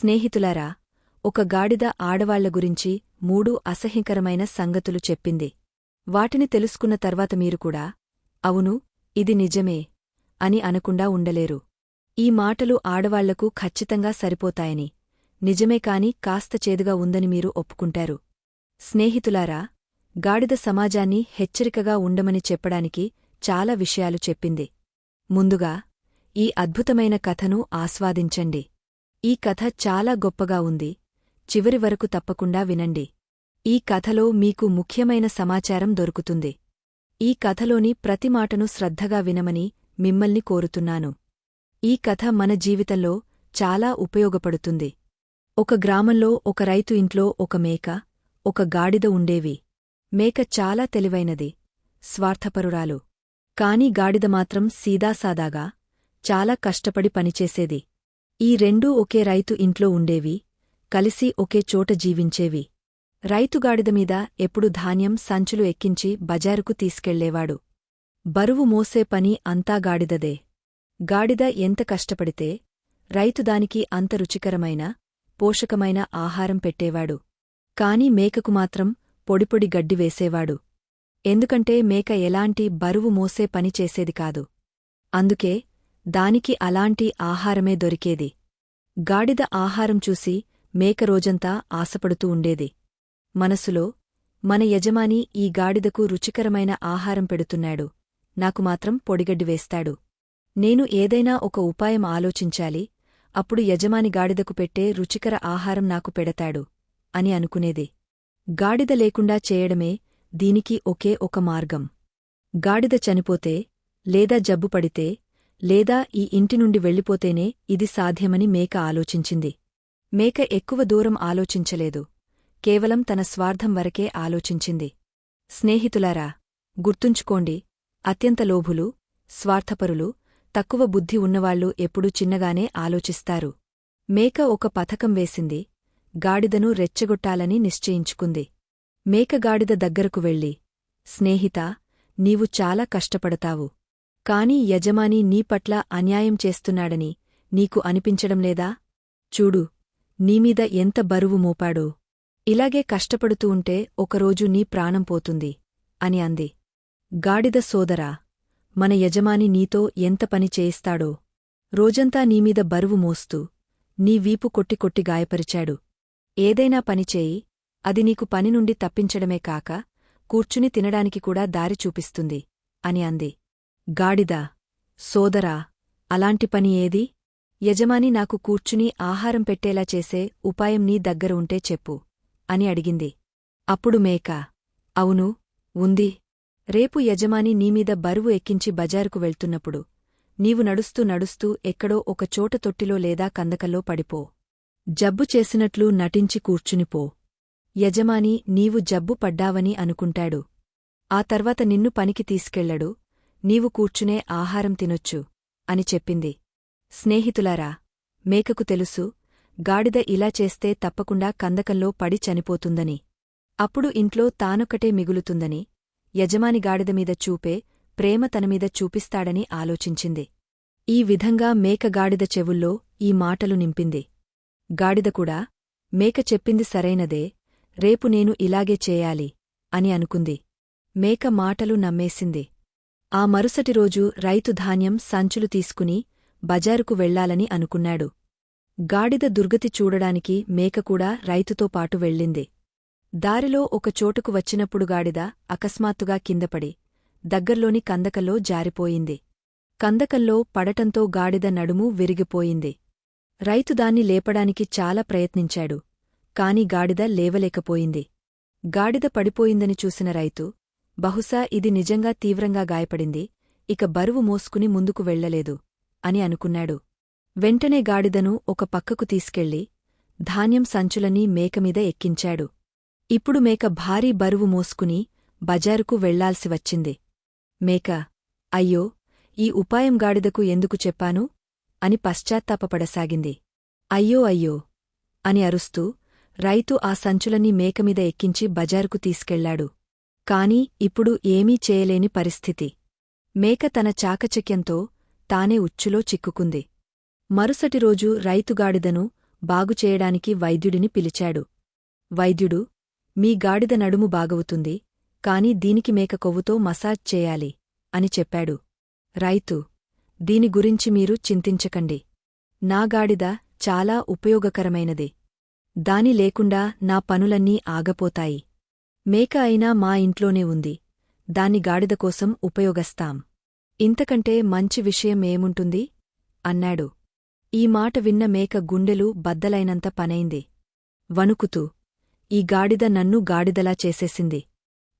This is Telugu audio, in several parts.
స్నేహితులారా ఒక గాడిద ఆడవాళ్ళ గురించి మూడు అసహ్యకరమైన సంగతులు చెప్పింది. వాటిని తెలుసుకున్న తర్వాత మీరు కూడా అవును ఇది నిజమే అని అనకుండా ఉండలేరు. ఈ మాటలు ఆడవాళ్ళకు ఖచ్చితంగా సరిపోతాయని నిజమే కాని కాస్త చేదుగా ఉందని మీరు ఒప్పుకుంటారు. స్నేహితులారా గాడిద సమాజాన్ని హెచ్చరికగా ఉండమని చెప్పడానికి చాలా విషయాలు చెప్పింది. ముందుగా ఈ అద్భుతమైన కథను ఆస్వాదించండి. ఈ కథ చాలా గొప్పగా ఉంది. చివరి వరకు తప్పకుండా వినండి. ఈ కథలో మీకు ముఖ్యమైన సమాచారం దొరుకుతుంది. ఈ కథలోని ప్రతి మాటను శ్రద్ధగా వినమని మిమ్మల్ని కోరుతున్నాను. ఈ కథ మన జీవితంలో చాలా ఉపయోగపడుతుంది. ఒక గ్రామంలో ఒక రైతు ఇంట్లో ఒక మేక ఒక గాడిద ఉండేవి. మేక చాలా తెలివైనది స్వార్థపరురాలు. కాని గాడిద మాత్రం సీదాసాదాగా చాలా కష్టపడి పనిచేసేది. ఈ రెండూ ఒకే రైతు ఇంట్లో ఉండేవి కలిసి ఒకే చోట జీవించేవి. రైతుగాడిదమీద ఎప్పుడు ధాన్యం సంచులు ఎక్కించి బజారుకు తీసుకెళ్ళేవాడు. బరువు మోసే పని అంతా గాడిదదే. గాడిద ఎంత కష్టపడితే రైతు దానికి అంత రుచికరమైన పోషకమైన ఆహారం పెట్టేవాడు. కాని మేకకు మాత్రం పొడిపొడి గడ్డి వేసేవాడు. ఎందుకంటే మేక ఎలాంటి బరువు మోసే పని చేసేది కాదు. అందుకే దానికి అలాంటి ఆహారమే దొరికేది. గాడిద ఆహారం చూసి మేక రోజంతా ఆశపడుతూ ఉండేది. మనసులో మన యజమాని ఈ గాడిదకు రుచికరమైన ఆహారం పెడుతున్నాడు. నాకు మాత్రం పొడిగడ్డి వేస్తాడు. నేను ఏదైనా ఒక ఉపాయం ఆలోచించాలి. అప్పుడు యజమాని గాడిదకు పెట్టే రుచికర ఆహారం నాకు పెడతాడు అని అనుకునేది. గాడిద లేకుండా చేయడమే దీనికి ఒకే ఒక మార్గం. గాడిద చనిపోతే లేదా జబ్బు పడితే లేదా ఈ ఇంటి నుండి వెళ్ళిపోతేనే ఇది సాధ్యమని మేక ఆలోచించింది. మేక ఎక్కువ దూరం ఆలోచించలేదు. కేవలం తన స్వార్థం వరకే ఆలోచించింది. స్నేహితులారా గుర్తుంచుకోండి అత్యంత లోభులు స్వార్థపరులు తక్కువ బుద్ధి ఉన్నవాళ్ళు ఎప్పుడూ చిన్నగానే ఆలోచిస్తారు. మేక ఒక పథకం వేసింది. గాడిదను రెచ్చగొట్టాలని నిశ్చయించుకుంది. మేక గాడిద దగ్గరకు వెళ్ళి స్నేహితా నీవు చాలా కష్టపడతావు. కాని యజమాని నీపట్ల అన్యాయం చేస్తున్నాడని నీకు అనిపించడం లేదా? చూడు నీమీద ఎంత బరువు మోపాడో. ఇలాగే కష్టపడుతూ ఉంటే ఒకరోజు నీ ప్రాణం పోతుంది అని అంది. గాడిద సోదరా మన యజమాని నీతో ఎంత పని చేయిస్తాడో. రోజంతా నీమీద బరువు మోస్తూ నీ వీపు కొట్టి కొట్టి గాయపరిచాడు. ఏదైనా పనిచేయి అది నీకు పని నుండి తప్పించడమే కాక కూర్చుని తినడానికి కూడా దారి చూపిస్తుంది అని అంది. గాడిద సోదరా అలాంటి పని ఏది? యజమాని నాకు కూర్చుని ఆహారం పెట్టేలా చేసే ఉపాయం నీ దగ్గర ఉంటే చెప్పు అని అడిగింది. అప్పుడు మేక అవును ఉంది. రేపు యజమాని నీమీద బరువు ఎక్కించి బజారుకు వెళ్తున్నప్పుడు నీవు నడుస్తూ నడుస్తూ ఎక్కడో ఒక చోట తొట్టిలో లేదా కందకల్లో పడిపో. జబ్బు చేసినట్లు నటించి కూర్చునిపో యజమాని నీవు జబ్బు పడ్డావని అనుకుంటాడు. ఆ తర్వాత నిన్ను పనికి తీసుకెళ్ళడు నీవు కూర్చునే ఆహారం తినొచ్చు అని చెప్పింది. స్నేహితులారా మేకకు తెలుసు గాడిద ఇలా చేస్తే తప్పకుండా కందకంలో పడి చనిపోతుందని. అప్పుడు ఇంట్లో తానొక్కటే మిగులుతుందని యజమాని గాడిదమీద చూపే ప్రేమ తనమీద చూపిస్తాడని ఆలోచించింది. ఈ విధంగా మేక గాడిద చెవుల్లో ఈ మాటలు నింపింది. గాడిద కూడా మేక చెప్పింది సరైనదే రేపు నేను ఇలాగే చేయాలి అని అనుకుంది. మేక మాటలు నమ్మేసింది. ఆ మరుసటి రోజు రైతు ధాన్యం సంచులు తీసుకుని బజారుకు వెళ్ళాలని అనుకున్నాడు. గాడిద దుర్గతి చూడడానికి మేక కూడా రైతుతో పాటు వెళ్ళింది. దారిలో ఒక చోటుకు వచ్చినప్పుడు గాడిద అకస్మాత్తుగా కిందపడి దగ్గర్లోని కందకల్లో జారిపోయింది. కందకల్లో పడటంతో గాడిద నడుము విరిగిపోయింది. రైతు దాన్ని లేపడానికి చాలా ప్రయత్నించాడు కాని గాడిద లేవలేకపోయింది. గాడిద పడిపోయిందని చూసిన రైతు బహుశా ఇది నిజంగా తీవ్రంగా గాయపడింది ఇక బరువు మోసుకుని ముందుకు వెళ్ళలేదు అని అనుకున్నాడు. వెంటనే గాడిదను ఒక పక్కకు తీసుకెళ్ళి ధాన్యం సంచులనీ మేకమీద ఎక్కించాడు. ఇప్పుడు మేక భారీ బరువు మోసుకుని బజారుకు వెళ్ళాల్సి వచ్చింది. మేక అయ్యో ఈ ఉపాయం గాడిదకు ఎందుకు చెప్పాను? అని పశ్చాత్తాపపడసాగింది. అయ్యో అయ్యో అని అరుస్తూ రైతు ఆ సంచులన్నీ మేకమీద ఎక్కించి బజారుకు తీసుకెళ్ళాడు కాని ఇప్పుడు ఏమీ చేయలేని పరిస్థితి. మేక తన చాకచక్యంతో తానే ఉచ్చులో చిక్కుకుంది. మరుసటి రోజు రైతుగాడిదను బాగుచేయడానికి వైద్యుడిని పిలిచాడు. వైద్యుడు మీ గాడిద నడుము బాగవుతుంది కాని దీనికి మేక కొవ్వుతో మసాజ్ చేయాలి అని చెప్పాడు. రైతు దీని గురించి మీరు చింతించకండి. నా గాడిద చాలా ఉపయోగకరమైనది. దాని లేకుండా నా పనులన్నీ ఆగపోతాయి. మేక అయినా మా ఇంట్లోనే ఉంది. దాన్ని గాడిద కోసం ఉపయోగస్తాం. ఇంతకంటే మంచి విషయం ఏముంటుంది? అన్నాడు. ఈ మాట విన్న మేక గుండెలు బద్దలైనంత పనైంది. వణుకుతూ ఈ గాడిద నన్ను గాడిదలా చేసేసింది.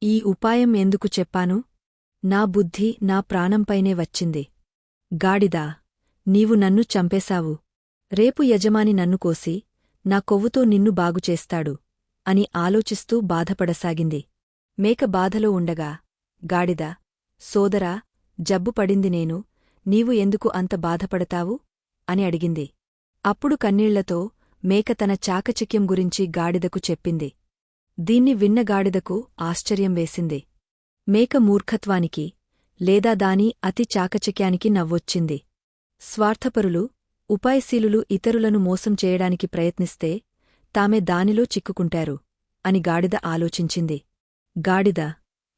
ఈ ఉపాయం ఎందుకు చెప్పాను? నా బుద్ధి నా ప్రాణంపైనే వచ్చింది. గాడిదా నీవు నన్ను చంపేశావు. రేపు యజమాని నన్ను కోసి నా కొవ్వుతో నిన్ను బాగుచేస్తాడు. అని ఆలోచిస్తూ బాధపడసాగింది. మేక బాధలో ఉండగా గాడిద సోదరా జబ్బు పడింది నేను నీవు ఎందుకు అంత బాధపడతావు? అని అడిగింది. అప్పుడు కన్నీళ్ళతో మేక తన చాకచక్యం గురించి గాడిదకు చెప్పింది. దీన్ని విన్న గాడిదకు ఆశ్చర్యం వేసింది. మేక మూర్ఖత్వానికి లేదా దాని అతి చాకచక్యానికి నవ్వొచ్చింది. స్వార్థపరులు ఉపాయశీలులు ఇతరులను మోసం చేయడానికి ప్రయత్నిస్తే తామే దానిలో చిక్కుకుంటారు అని గాడిద ఆలోచించింది. గాడిద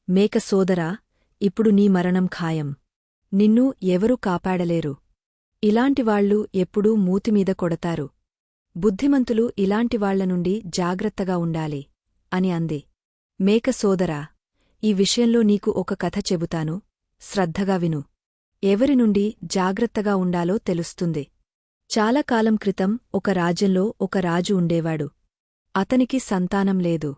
మేక సోదరా ఇప్పుడు నీ మరణం ఖాయం. నిన్ను ఎవరూ కాపాడలేరు. ఇలాంటివాళ్ళు ఎప్పుడూ మూతిమీద కొడతారు. బుద్ధిమంతులు ఇలాంటివాళ్ళ నుండి జాగ్రత్తగా ఉండాలి అని అంది. మేక సోదరా ఈ విషయంలో నీకు ఒక కథ చెబుతాను. శ్రద్ధగా విను. ఎవరి నుండి జాగ్రత్తగా ఉండాలో తెలుస్తుంది. చాలా కాలం క్రితం ఒక రాజ్యంలో ఒక రాజు ఉండేవాడు. అతనికి సంతానం లేదు.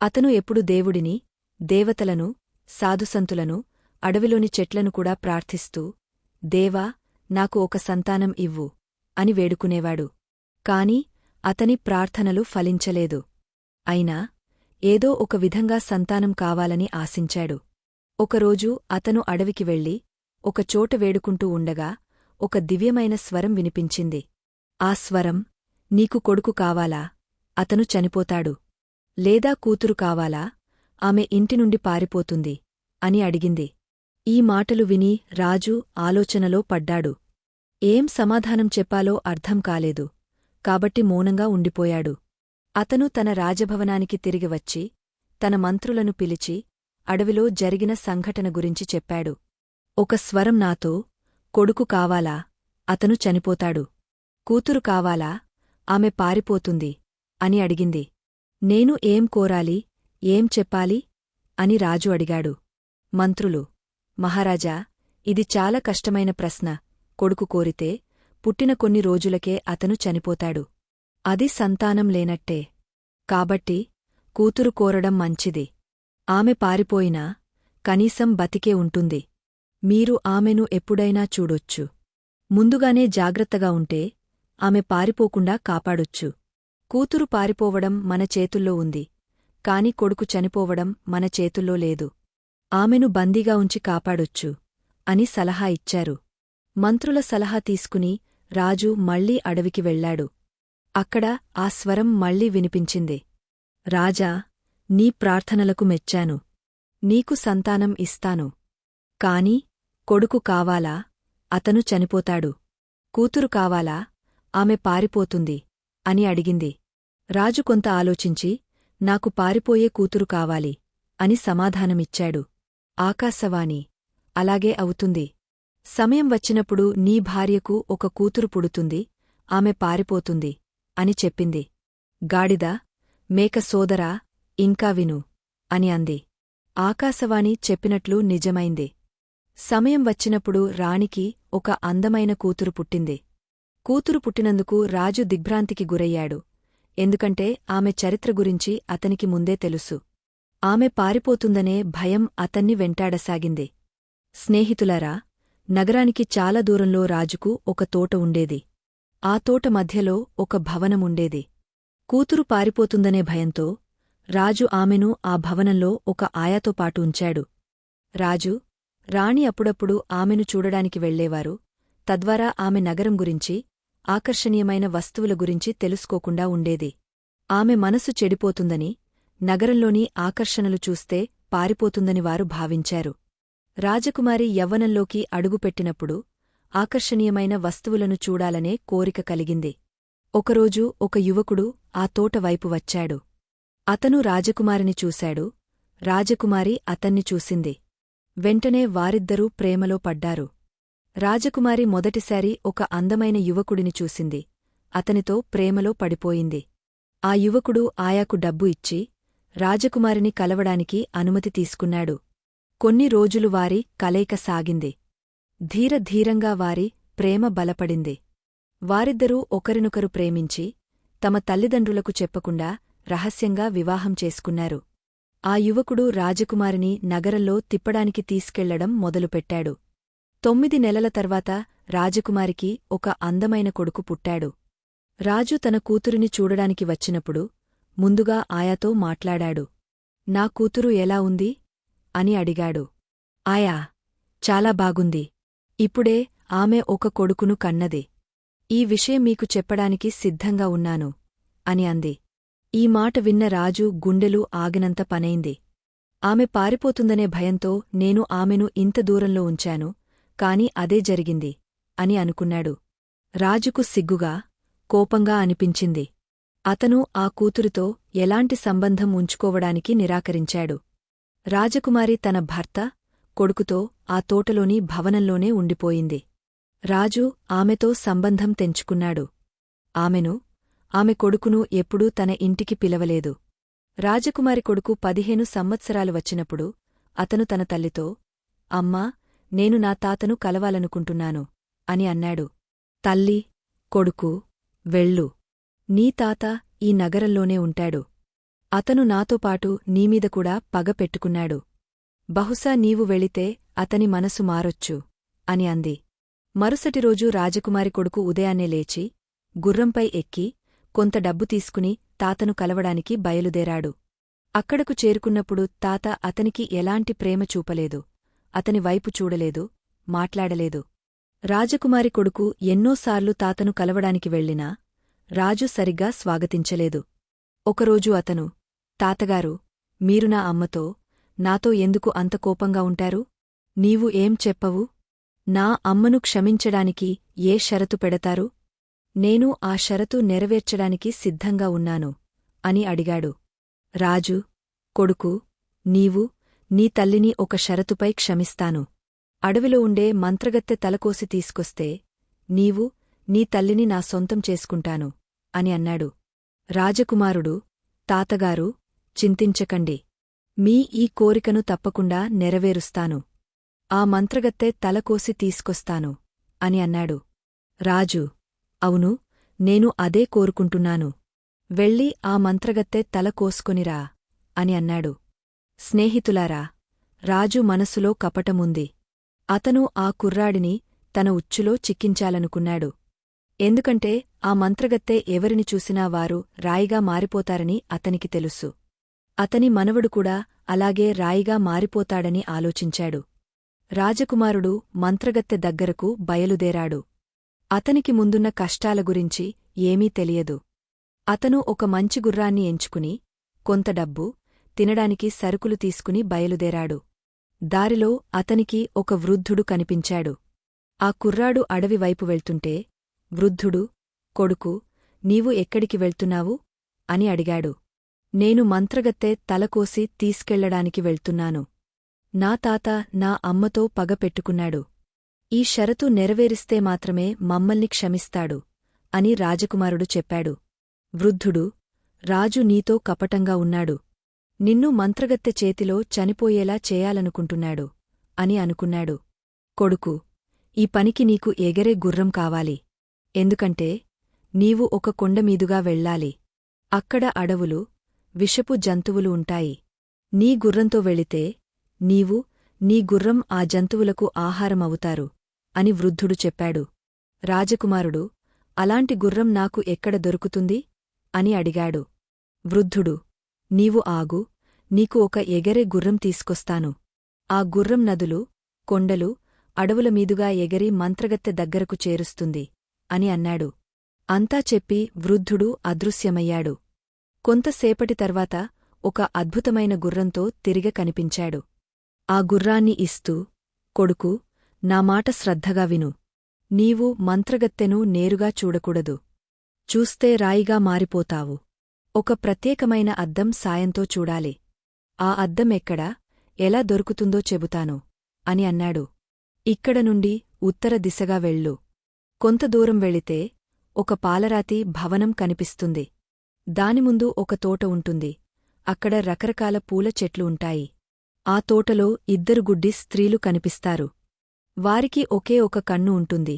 అతను ఎప్పుడు దేవుడిని దేవతలను సాధుసంతులను అడవిలోని చెట్లను కూడా ప్రార్థిస్తూ దేవా నాకు ఒక సంతానం ఇవ్వు అని వేడుకునేవాడు. కాని అతని ప్రార్థనలు ఫలించలేదు. అయినా ఏదో ఒక విధంగా సంతానం కావాలని ఆశించాడు. ఒకరోజు అతను అడవికి వెళ్ళి ఒకచోట వేడుకుంటూ ఉండగా ఒక దివ్యమైన స్వరం వినిపించింది. ఆ స్వరం నీకు కొడుకు కావాలా? అతను చనిపోతాడు. లేదా కూతురు కావాలా? ఆమె ఇంటి నుండి పారిపోతుంది అని అడిగింది. ఈ మాటలు విని రాజు ఆలోచనలో పడ్డాడు. ఏం సమాధానం చెప్పాలో అర్థం కాలేదు. కాబట్టి మౌనంగా ఉండిపోయాడు. అతను తన రాజభవనానికి తిరిగి వచ్చి తన మంత్రులను పిలిచి అడవిలో జరిగిన సంఘటన గురించి చెప్పాడు. ఒక స్వరం నాతో కొడుకు కావాలా? అతను చనిపోతాడు. కూతురు కావాలా? ఆమె పారిపోతుంది అని అడిగింది. నేను ఏం కోరాలి? ఏం చెప్పాలి? అని రాజు అడిగాడు. మంత్రులు మహారాజా ఇది చాలా కష్టమైన ప్రశ్న. కొడుకు కోరితే పుట్టిన కొన్ని రోజులకే అతను చనిపోతాడు. అది సంతానం లేనట్టే. కాబట్టి కూతురు కోరడం మంచిది. ఆమె పారిపోయినా కనీసం బతికే ఉంటుంది. మీరు ఆమెను ఎప్పుడైనా చూడొచ్చు. ముందుగానే జాగ్రత్తగా ఉంటే ఆమె పారిపోకుండా కాపాడొచ్చు. కూతురు పారిపోవడం మన చేతుల్లో ఉంది. కాని కొడుకు చనిపోవడం మన చేతుల్లో లేదు. ఆమెను బందీగా ఉంచి కాపాడొచ్చు అని సలహా ఇచ్చారు. మంత్రుల సలహా తీసుకుని రాజు మళ్ళీ అడవికి వెళ్ళాడు అక్కడ ఆ స్వరం మళ్ళీ వినిపించింది. రాజా నీ ప్రార్థనలకు మెచ్చాను. నీకు సంతానం ఇస్తాను. కాని కొడుకు కావాలా? అతను చనిపోతాడు. కూతురు కావాలా? ఆమె పారిపోతుంది అని అడిగింది. రాజు కొంత ఆలోచించి నాకు పారిపోయే కూతురు కావాలి అని సమాధానమిచ్చాడు. ఆకాశవాణి. అలాగే అవుతుంది. సమయం వచ్చినప్పుడు నీ భార్యకు ఒక కూతురు పుడుతుంది ఆమె పారిపోతుంది అని చెప్పింది. గాడిద మేక సోదరా ఇంకా విను అని అంది. ఆకాశవాణి చెప్పినట్లు నిజమైంది. సమయం వచ్చినప్పుడు రాణికి ఒక అందమైన కూతురు పుట్టింది. కూతురు పుట్టినందుకు రాజు దిగ్భ్రాంతికి గురయ్యాడు. ఎందుకంటే ఆమె చరిత్ర గురించి అతనికి ముందే తెలుసు. ఆమె పారిపోతుందనే భయం అతన్ని వెంటాడసాగింది. స్నేహితులారా నగరానికి చాలా దూరంలో రాజుకు ఒక తోట ఉండేది. ఆ తోట మధ్యలో ఒక భవనముండేది కూతురు పారిపోతుందనే భయంతో రాజు ఆమెను ఆ భవనంలో ఒక ఆయాతో పాటు ఉంచాడు. రాజు రాణి అప్పుడప్పుడు ఆమెను చూడడానికి వెళ్ళేవారు తద్వారా ఆమె నగరం గురించి ఆకర్షణీయమైన వస్తువుల గురించి తెలుసుకోకుండా ఉండేది. ఆమె మనసు చెడిపోతుందని నగరంలోని ఆకర్షణలు చూస్తే పారిపోతుందని వారు భావించారు. రాజకుమారి యవ్వనంలోకి అడుగుపెట్టినప్పుడు ఆకర్షణీయమైన వస్తువులను చూడాలనే కోరిక కలిగింది. ఒకరోజు ఒక యువకుడు ఆ తోటవైపు వచ్చాడు. అతను రాజకుమారిని చూశాడు. రాజకుమారి అతన్ని చూసింది. వెంటనే వారిద్దరూ ప్రేమలో పడ్డారు. రాజకుమారి మొదటిసారి ఒక అందమైన యువకుడిని చూసింది. అతనితో ప్రేమలో పడిపోయింది. ఆ యువకుడు ఆయాకు డబ్బు ఇచ్చి రాజకుమారిని కలవడానికి అనుమతి తీసుకున్నాడు. కొన్ని రోజులు వారి కలయిక సాగింది. ధీరధీరంగా వారి ప్రేమ బలపడింది. వారిద్దరూ ఒకరినొకరు ప్రేమించి తమ తల్లిదండ్రులకు చెప్పకుండా రహస్యంగా వివాహం చేసుకున్నారు. ఆ యువకుడు రాజకుమారిని నగరంలో తిప్పడానికి తీసుకెళ్ళడం మొదలుపెట్టాడు. తొమ్మిది నెలల తర్వాత రాజకుమారికి ఒక అందమైన కొడుకు పుట్టాడు. రాజు తన కూతురిని చూడడానికి వచ్చినప్పుడు ముందుగా ఆయాతో మాట్లాడాడు. నా కూతురు ఎలా ఉంది అని అడిగాడు. ఆయా చాలా బాగుంది. ఇప్పుడే ఆమె ఒక కొడుకును కన్నది. ఈ విషయం మీకు చెప్పడానికి సిద్ధంగా ఉన్నాను అని అంది. ఈ మాట విన్న రాజు గుండెలు ఆగినంత పనైంది. ఆమె పారిపోతుందనే భయంతో నేను ఆమెను ఇంత దూరంలో ఉంచాను కాని అదే జరిగింది అని అనుకున్నాడు. రాజుకు సిగ్గుగా కోపంగా అనిపించింది. అతను ఆ కూతురితో ఎలాంటి సంబంధం ఉంచుకోవడానికి నిరాకరించాడు. రాజకుమారి తన భర్త కొడుకుతో ఆ తోటలోని భవనంలోనే ఉండిపోయింది. రాజు ఆమెతో సంబంధం తెంచుకున్నాడు. ఆమెను ఆమె కొడుకును ఎప్పుడూ తన ఇంటికి పిలవలేదు. రాజకుమారి కొడుకు పదిహేను సంవత్సరాలు వచ్చినప్పుడు అతను తన తల్లితో అమ్మా నేను నా తాతను కలవాలనుకుంటున్నాను అని అన్నాడు. తల్లి కొడుకు వెళ్ళు. నీ తాత ఈ నగరంలోనే ఉంటాడు. అతను నాతోపాటు నీమీద కూడా పగ పెట్టుకున్నాడు. బహుశా నీవు వెళితే అతని మనసు మారొచ్చు అని అంది. మరుసటిరోజు రాజకుమారి కొడుకు ఉదయాన్నే లేచి గుర్రంపై ఎక్కి కొంత డబ్బు తీసుకుని తాతను కలవడానికి బయలుదేరాడు. అక్కడకు చేరుకున్నప్పుడు తాత అతనికి ఎలాంటి ప్రేమ చూపలేదు. అతని వైపు చూడలేదు మాట్లాడలేదు. రాజకుమారి కొడుకు ఎన్నోసార్లు తాతను కలవడానికి వెళ్ళినా రాజు సరిగ్గా స్వాగతించలేదు. ఒకరోజు అతను తాతగారు మీరు నా అమ్మతో నాతో ఎందుకు అంత కోపంగా ఉంటారు? నీవు ఏం చెప్పవు? నా అమ్మను క్షమించడానికి ఏ షరతు పెడతారు? నేను ఆ షరతు నెరవేర్చడానికి సిద్ధంగా ఉన్నాను అని అడిగాడు. రాజు కొడుకు నీవు నీ తల్లిని ఒక షరతుపై క్షమిస్తాను. అడవిలో ఉండే మంత్రగత్తె తలకోసి తీసుకొస్తే నీవు నీ తల్లిని నా సొంతం చేసుకుంటాను అని అన్నాడు. రాజకుమారుడు తాతగారు చింతించకండి. మీ ఈ కోరికను తప్పకుండా నెరవేరుస్తాను. ఆ మంత్రగత్తె తలకోసి తీసుకొస్తాను అని అన్నాడు. రాజు అవును నేను అదే కోరుకుంటున్నాను. వెళ్ళి ఆ మంత్రగత్తె తల కోసుకొనిరా అని అన్నాడు. స్నేహితులారా రాజు మనసులో కపటముంది. అతను ఆ కుర్రాడిని తన ఉచ్చులో చిక్కించాలనుకున్నాడు. ఎందుకంటే ఆ మంత్రగత్తె ఎవరిని చూసినా వారు రాయిగా మారిపోతారని అతనికి తెలుసు. అతని మనవడు కూడా అలాగే రాయిగా మారిపోతాడని ఆలోచించాడు. రాజకుమారుడు మంత్రగత్తె దగ్గరకు బయలుదేరాడు. అతనికి ముందున్న కష్టాల గురించి ఏమీ తెలియదు. అతను ఒక మంచి గుర్రాన్ని ఎంచుకుని కొంత డబ్బు తినడానికి సరుకులు తీసుకుని బయలుదేరాడు. దారిలో అతనికి ఒక వృద్ధుడు కనిపించాడు. ఆ కుర్రాడు అడవివైపు వెళ్తుంటే వృద్ధుడు కొడుకు నీవు ఎక్కడికి వెళ్తున్నావు? అని అడిగాడు. నేను మంత్రగత్తె తలకోసి తీసుకెళ్ళడానికి వెళ్తున్నాను. నా తాత నా అమ్మతో పగ పెట్టుకున్నాడు. ఈ షరతు నెరవేరిస్తే మాత్రమే మమ్మల్ని క్షమిస్తాడు అని రాజకుమారుడు చెప్పాడు. వృద్ధుడు రాజు నీతో కపటంగా ఉన్నాడు. నిన్ను మంత్రగత్తె చేతిలో చనిపోయేలా చేయాలనుకుంటున్నాడు అని అనుకున్నాడు. కొడుకు ఈ పనికి నీకు ఎగరే గుర్రం కావాలి. ఎందుకంటే నీవు ఒక కొండమీదుగా వెళ్ళాలి. అక్కడ అడవులు విషపు జంతువులు ఉంటాయి. నీ గుర్రంతో వెళితే నీవు నీ గుర్రం ఆ జంతువులకు ఆహారమవుతారు. అని వృద్ధుడు చెప్పాడు. రాజకుమారుడు అలాంటి గుర్రం నాకు ఎక్కడ దొరుకుతుంది? అని అడిగాడు. వృద్ధుడు నీవు ఆగు నీకు ఒక ఎగరే గుర్రం తీసుకొస్తాను. ఆ గుర్రం నదులు కొండలు అడవుల మీదుగా ఎగరి మంత్రగత్తె దగ్గరకు చేరుస్తుంది అని అన్నాడు. అంతా చెప్పి వృద్ధుడు అదృశ్యమయ్యాడు. కొంతసేపటి తర్వాత ఒక అద్భుతమైన గుర్రంతో తిరిగ కనిపించాడు. ఆ గుర్రాన్ని ఇస్తూ కొడుకు నా మాట శ్రద్ధగా విను. నీవు మంత్రగత్తెను నేరుగా చూడకూడదు. చూస్తే రాయిగా మారిపోతావు. ఒక ప్రత్యేకమైన అద్దం సాయంతో చూడాలి. ఆ అద్దం ఎక్కడ ఎలా దొరుకుతుందో చెబుతాను అని అన్నాడు. ఇక్కడ నుండి ఉత్తర దిశగా వెళ్ళు. కొంత దూరం వెళితే ఒక పాలరాతి భవనం కనిపిస్తుంది. దాని ముందు ఒక తోట ఉంటుంది. అక్కడ రకరకాల పూల చెట్లు ఉంటాయి. ఆ తోటలో ఇద్దరు గుడ్డి స్త్రీలు కనిపిస్తారు. వారికి ఒకే ఒక కన్ను ఉంటుంది.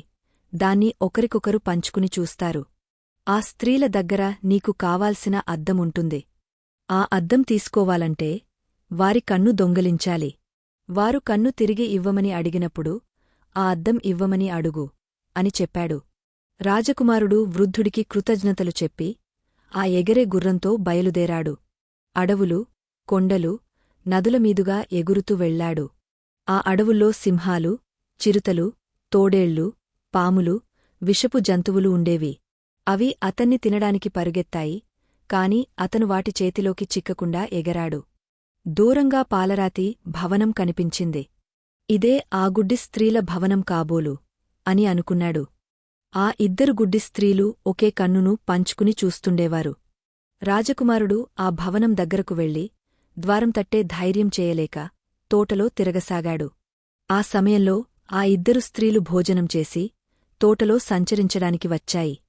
దాన్ని ఒకరికొకరు పంచుకుని చూస్తారు. ఆ స్త్రీల దగ్గర నీకు కావాల్సిన అద్దముంటుంది ఆ అద్దం తీసుకోవాలంటే వారి కన్ను దొంగలించాలి. వారు కన్ను తిరిగి ఇవ్వమని అడిగినప్పుడు ఆ అద్దం ఇవ్వమని అడుగు అని చెప్పాడు. రాజకుమారుడు వృద్ధుడికి కృతజ్ఞతలు చెప్పి ఆ ఎగరే గుర్రంతో బయలుదేరాడు. అడవులు కొండలు నదుల మీదుగా ఎగురుతూ వెళ్ళాడు ఆ అడవుల్లో సింహాలు చిరుతలు తోడేళ్ళు పాములు విషపు జంతువులు ఉండేవి. అవి అతన్ని తినడానికి పరుగెత్తాయి కాని అతను వాటి చేతిలోకి చిక్కకుండా ఎగరాడు. దూరంగా పాలరాతి భవనం కనిపించింది. ఇదే ఆ గుడ్డి స్త్రీల భవనం కాబోలు అని అనుకున్నాడు. ఆ ఇద్దరు గుడ్డి స్త్రీలు ఒకే కన్నును పంచుకుని చూస్తుండేవారు. రాజకుమారుడు ఆ భవనం దగ్గరకు వెళ్ళి ద్వారం తట్టే ధైర్యం చేయలేక తోటలో తిరగసాగాడు. ఆ సమయంలో ఆ ఇద్దరు స్త్రీలు భోజనం చేసి తోటలో సంచరించడానికి వచ్చాయి.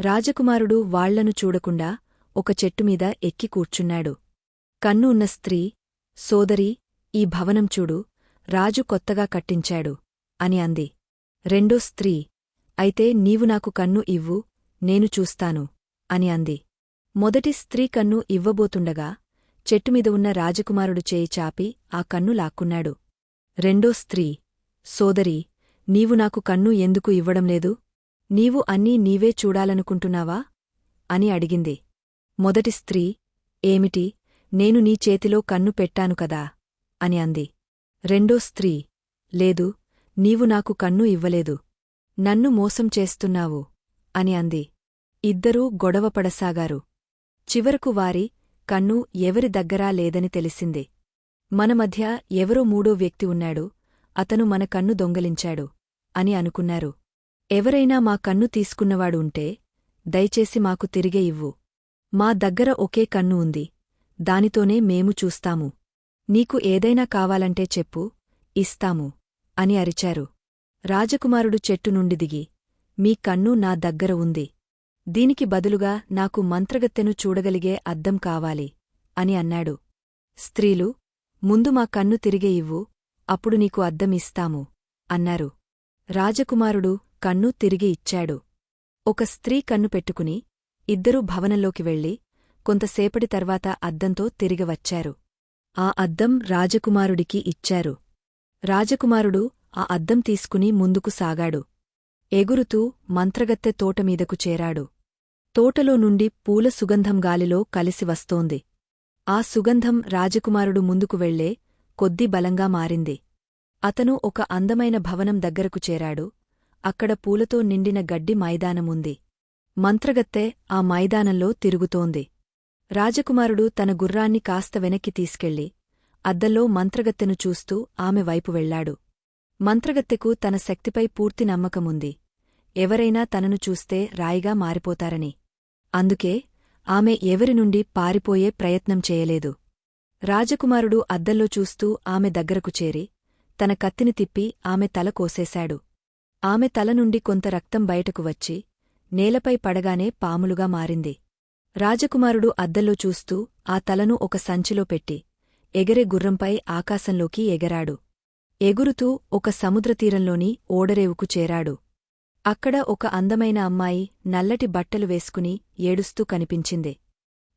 రాజకుమారుడు వాళ్ళను చూడకుండా ఒక చెట్టుమీద ఎక్కి కూర్చున్నాడు. కన్ను ఉన్న స్త్రీ సోదరీ ఈ భవనం చూడు రాజు కొత్తగా కట్టించాడు అని అంది. రెండో స్త్రీ అయితే నీవు నాకు కన్ను ఇవ్వు నేను చూస్తాను అని అంది. మొదటి స్త్రీ కన్ను ఇవ్వబోతుండగా చెట్టుమీద ఉన్న రాజకుమారుడు చేయి చాపి ఆ కన్ను లాక్కున్నాడు. రెండో స్త్రీ సోదరీ నీవు నాకు కన్ను ఎందుకు ఇవ్వడంలేదు నీవు అన్నీ నీవే చూడాలనుకుంటున్నావా? అని అడిగింది. మొదటి స్త్రీ ఏమిటి? నేను నీ చేతిలో కన్ను పెట్టాను కదా? అని అంది. రెండో స్త్రీ లేదు నీవు నాకు కన్ను ఇవ్వలేదు. నన్ను మోసం చేస్తున్నావు? అని అంది. ఇద్దరూ గొడవపడసాగారు చివరకు వారి కన్ను ఎవరి దగ్గరా లేదని తెలిసింది. మన మధ్య ఎవరో మూడో వ్యక్తి ఉన్నాడు. అతను మన కన్ను దొంగలించాడు అని అనుకున్నారు. ఎవరైనా మా కన్ను తీసుకున్నవాడు ఉంటే దయచేసి మాకు తిరిగే ఇవ్వు. మా దగ్గర ఒకే కన్ను ఉంది. దానితోనే మేము చూస్తాము. నీకు ఏదైనా కావాలంటే చెప్పు ఇస్తాము అని అరిచారు. రాజకుమారుడు చెట్టు నుండి దిగి మీ కన్ను నా దగ్గర ఉంది. దీనికి బదులుగా నాకు మంత్రగత్తెను చూడగలిగే అద్దం కావాలి అని అన్నాడు. స్త్రీలు ముందు మా కన్ను తిరిగే ఇవ్వు అప్పుడు నీకు అద్దం ఇస్తాము అన్నారు. రాజకుమారుడు కన్ను తిరిగి ఇచ్చాడు. ఒక స్త్రీ కన్ను పెట్టుకుని ఇద్దరూ భవనంలోకి వెళ్ళి కొంతసేపటి తర్వాత అద్దంతో తిరిగివచ్చారు ఆ అద్దం రాజకుమారుడికి ఇచ్చారు. రాజకుమారుడు ఆ అద్దం తీసుకుని ముందుకు సాగాడు. ఎగురుతూ మంత్రగత్తె తోటమీదకు చేరాడు. తోటలో నుండి పూల సుగంధం గాలిలో కలిసి వస్తోంది. ఆ సుగంధం రాజకుమారుడు ముందుకు వెళ్ళే కొద్ది బలంగా మారింది. అతను ఒక అందమైన భవనం దగ్గరకు చేరాడు. అక్కడ పూలతో నిండిన గడ్డి మైదానముంది. మంత్రగత్తె ఆ మైదానంలో తిరుగుతోంది. రాజకుమారుడు తన గుర్రాన్ని కాస్త వెనక్కి తీసుకెళ్ళి అద్దంలో మంత్రగత్తెను చూస్తూ ఆమె వైపు వెళ్ళాడు మంత్రగత్తెకు తన శక్తిపై పూర్తి నమ్మకముంది. ఎవరైనా తనను చూస్తే రాయిగా మారిపోతారని. అందుకే ఆమె ఎవరి నుండి పారిపోయే ప్రయత్నం చేయలేదు. రాజకుమారుడు అద్దంలో చూస్తూ ఆమె దగ్గరకు చేరి తన కత్తిని తిప్పి ఆమె తల కోసేశాడు. ఆమె తల నుండి కొంత రక్తం బయటకు వచ్చి నేలపై పడగానే పాములుగా మారింది. రాజకుమారుడు అద్దంలో చూస్తూ ఆ తలను ఒక సంచిలో పెట్టి ఎగరే గుర్రంపై ఆకాశంలోకి ఎగరాడు. ఎగురుతూ ఒక సముద్రతీరంలోని ఓడరేవుకు చేరాడు. అక్కడ ఒక అందమైన అమ్మాయి నల్లటి బట్టలు వేసుకుని ఏడుస్తూ కనిపించింది.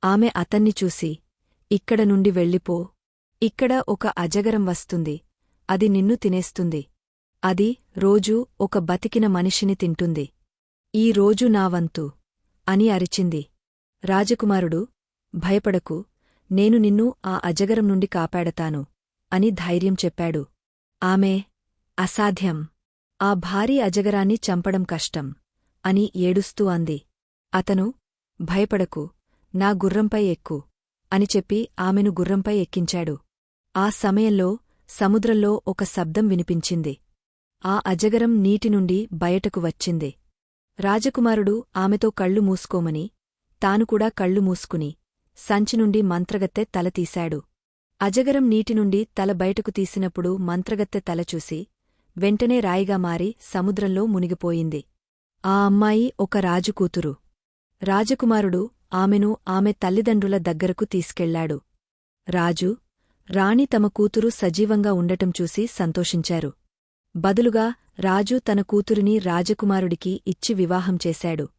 ఆమె అతన్ని చూసి ఇక్కడ నుండి వెళ్ళిపో. ఇక్కడ ఒక అజగరం వస్తుంది. అది నిన్ను తినేస్తుంది. అది రోజూ ఒక బతికిన మనిషిని తింటుంది. ఈ రోజు నా వంతు అని అరిచింది. రాజకుమారుడు భయపడకు. నేను నిన్ను ఆ అజగరం నుండి కాపాడతాను అని ధైర్యం చెప్పాడు. ఆమె అసాధ్యం. ఆ భారీ అజగరాన్ని చంపడం కష్టం అని ఏడుస్తూ అంది. అతను భయపడకు. నా గుర్రంపై ఎక్కు. అని చెప్పి ఆమెను గుర్రంపై ఎక్కించాడు. ఆ సమయంలో సముద్రంలో ఒక శబ్దం వినిపించింది. ఆ అజగరం నీటి నుండి బయటకు వచ్చింది. రాజకుమారుడు ఆమెతో కళ్ళు మూసుకోమని తానుకూడా కళ్ళు మూసుకుని సంచి నుండి మంత్రగత్తె తల తీశాడు. అజగరం నీటి నుండి తల బయటకు తీసినప్పుడు మంత్రగత్తె తల చూసి వెంటనే రాయిగా మారి సముద్రంలో మునిగిపోయింది. ఆ అమ్మాయి ఒక రాజుకూతురు రాజకుమారుడు ఆమెను ఆమె తల్లిదండ్రుల దగ్గరకు తీసుకెళ్ళాడు. రాజు రాణి తమ కూతురు సజీవంగా ఉండటం చూసి సంతోషించారు. బదులుగా రాజు తన కూతురిని రాజకుమారుడికి ఇచ్చి వివాహం చేశాడు.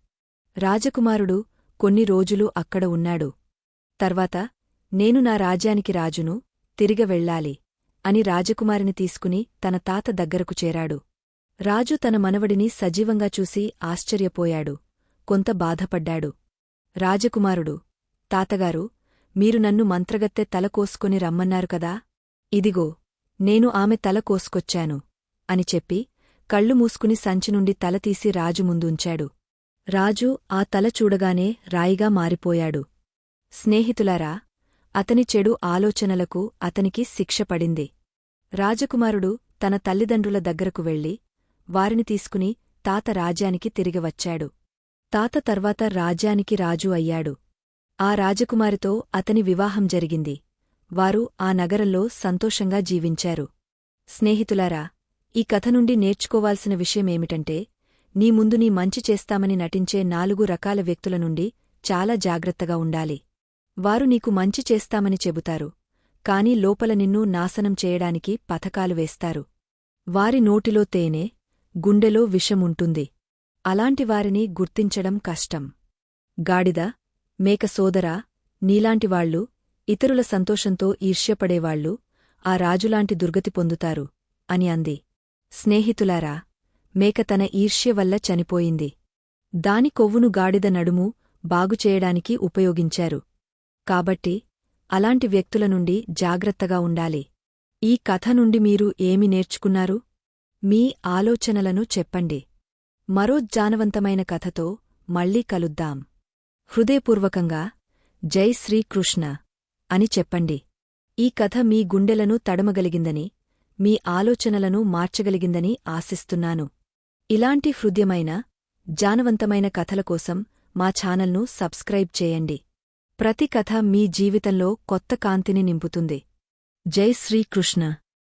రాజకుమారుడు కొన్ని రోజులు అక్కడ ఉన్నాడు. తర్వాత నేను నా రాజ్యానికి రాజును తిరిగ వెళ్ళాలి అని రాజకుమారిని తీసుకుని తన తాత దగ్గరకు చేరాడు. రాజు తన మనవడిని సజీవంగా చూసి ఆశ్చర్యపోయాడు. కొంత బాధపడ్డాడు. రాజకుమారుడు తాతగారు మీరు నన్ను మంత్రగత్తె తలకోసుకొని రమ్మన్నారు కదా? ఇదిగో నేను ఆమె తల కోసుకొచ్చాను అని చెప్పి కళ్ళు మూసుకుని సంచి నుండి తల తీసి రాజు ముందుంచాడు. రాజు ఆ తల చూడగానే రాయిగా మారిపోయాడు. స్నేహితులారా అతని చెడు ఆలోచనలకు అతనికి శిక్ష పడింది. రాజకుమారుడు తన తల్లిదండ్రుల దగ్గరకు వెళ్ళి వారిని తీసుకుని తాత రాజ్యానికి తిరిగి వచ్చాడు. తాత తర్వాత రాజ్యానికి రాజు అయ్యాడు. ఆ రాజకుమారితో అతని వివాహం జరిగింది. వారు ఆ నగరంలో సంతోషంగా జీవించారు. స్నేహితులారా ఈ కథ నుండి నేర్చుకోవాల్సిన విషయమేమిటంటే నీ ముందు నీ మంచి చేస్తామని నటించే నాలుగు రకాల వ్యక్తుల నుండి చాలా జాగ్రత్తగా ఉండాలి. వారు నీకు మంచి చేస్తామని చెబుతారు కాని లోపల నిన్ను నాశనం చేయడానికి పథకాలు వేస్తారు. వారి నోటిలో తేనె గుండెలో విషముంటుంది. అలాంటి వారిని గుర్తించడం కష్టం. గాడిద మేక సోదరా నీలాంటివాళ్ళు ఇతరుల సంతోషంతో ఈర్ష్యపడేవాళ్ళు ఆ రాజులాంటి దుర్గతి పొందుతారు అని అంది. స్నేహితులారా మేక తన ఈర్ష్య వల్ల చనిపోయింది. దాని కొవ్వును గాడిద నడుము బాగుచేయడానికి ఉపయోగించారు. కాబట్టి అలాంటి వ్యక్తుల నుండి జాగ్రత్తగా ఉండాలి. ఈ కథ నుండి మీరు ఏమి నేర్చుకున్నారు? మీ ఆలోచనలను చెప్పండి. మరో జానవంతమైన కథతో మళ్ళీ కలుద్దాం. హృదయపూర్వకంగా జై శ్రీకృష్ణ అని చెప్పండి. ఈ కథ మీ గుండెలను తడమగలిగిందని మీ ఆలోచనలను మార్చగలిగిందని ఆశిస్తున్నాను. ఇలాంటి హృదయమైన జానవంతమైన కథల కోసం మా ఛానల్ను సబ్స్క్రైబ్ చేయండి. ప్రతి కథ మీ జీవితంలో కొత్త కాంతిని నింపుతుంది. జై శ్రీకృష్ణ.